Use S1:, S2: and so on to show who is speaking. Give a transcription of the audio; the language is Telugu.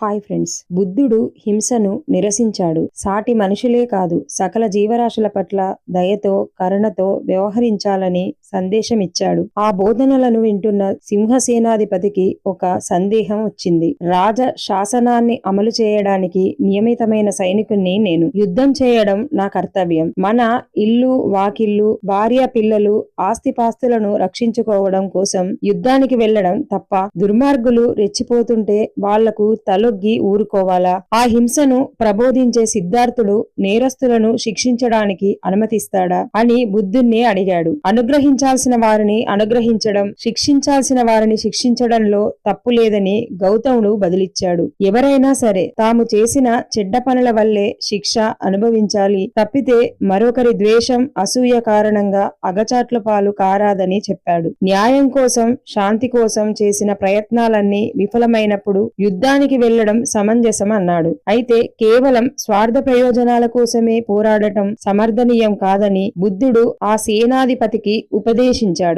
S1: Hi friends. బుద్ధుడు హింసను నిరసించాడు. సాటి మనుషులే కాదు సకల జీవరాశుల పట్ల దయతో కరుణతో వ్యవహరించాలని సందేశమిచ్చాడు. ఆ బోధనలను వింటున్న సింహసేనాధిపతికి ఒక సందేహం వచ్చింది. రాజ శాసనాన్ని అమలు చేయడానికి నియమితమైన సైనికుణ్ణి నేను. యుద్ధం చేయడం నా కర్తవ్యం. మన ఇల్లు వాకిల్లు భార్య పిల్లలు ఆస్తిపాస్తులను రక్షించుకోవడం కోసం యుద్ధానికి వెళ్ళడం తప్ప దుర్మార్గులు రెచ్చిపోతుంటే వాళ్ళకు తలొగ్గి ఊరుకోవాలా? ఆ హింసను ప్రబోధించే సిద్ధార్థుడు నేరస్తులను శిక్షించడానికి అనుమతిస్తాడా? అని బుద్ధుణ్ణి అడిగాడు. అనుగ్రహించాల్సిన వారిని అనుగ్రహించడం శిక్షించాల్సిన వారిని శిక్షించడంలో తప్పు లేదని గౌతముడు బదిలిచ్చాడు. ఎవరైనా సరే తాము చేసిన చెడ్డ పనుల వల్లే శిక్ష అనుభవించాలి. తప్పితే మరొకరి ద్వేషం అసూయ కారణంగా అగచాట్ల పాలు కారాదని చెప్పాడు. న్యాయం కోసం శాంతి కోసం చేసిన ప్రయత్నాలన్నీ విఫలమైనప్పుడు యుద్ధానికి వెళ్ళడం సమంజసం అన్నాడు. అయితే కేవలం స్వార్థ ప్రయోజనాల కోసమే పోరాడటం సమర్థనీయం కాదని బుద్ధుడు ఆ సేనాధిపతికి ఉపదేశించాడు.